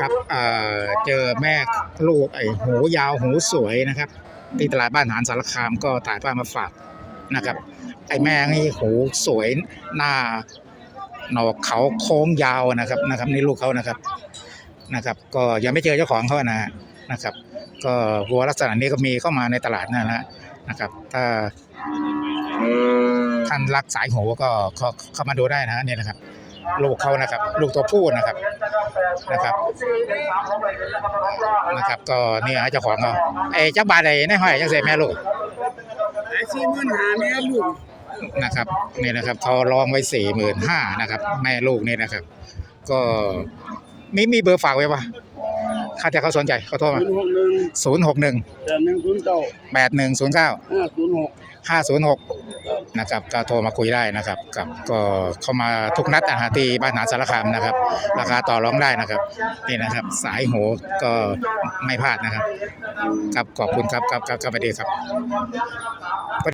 ครับเอ่อเจอแม่ลูกไอ้หูยาวหูสวยนะครับที่ตลาดบ้านหานสารคามก็ถ่ายภาพมาฝากนะครับ ไอ้แม่นี่หูสวยหน้าหนอกเขาโค้งยาวนะครับนะครับนี่ลูกเขานะครับนะครับ ก็ยังไม่เจอเจ้าของเขานะฮะนะครับ ก็วัวลักษณะนี้ก็มีเข้ามาในตลาดนะฮะนะครับ ถ้าท่านรักสายหูก็ก็เข้ามาดูได้นะฮะเนี่ยนะครับ ลูกเขานะครับ ลูกตัวผู้นะครับนะครับนะครับ ก็นี่ฮะเจ้าของเขาไอ้เจ้าบาทไอ้ในห้อยจังเสียแม่ลูกขายสี่หมื่นหาแม่ลูกนะครับนี่นะครับเขาลองไว้สี่หมื่นห้านะครับ แม่ลูกนี่นะครับ ก็มีมีเบอร์ฝากไว้ปะถ้าจะเขาสนใจเขาโทรมาศูนย์หกหนึ่งศูนย์หกหนึ่งแปดหนึ่งศูนย์เก้าแปดหนึ่งศูนย์เก้าห้าศูนย์หกห้าศู นะครับก็โทรมาคุยได้นะครับกับก็เข้ามาทุกนัดนะฮะที่บ้านหาสารคามนะครับ ราคาต่อรองได้นะครับนี่นะครับ สายโหก็ไม่พลาดนะครับครับขอบคุณครับครับครับครับสวัสดีครับ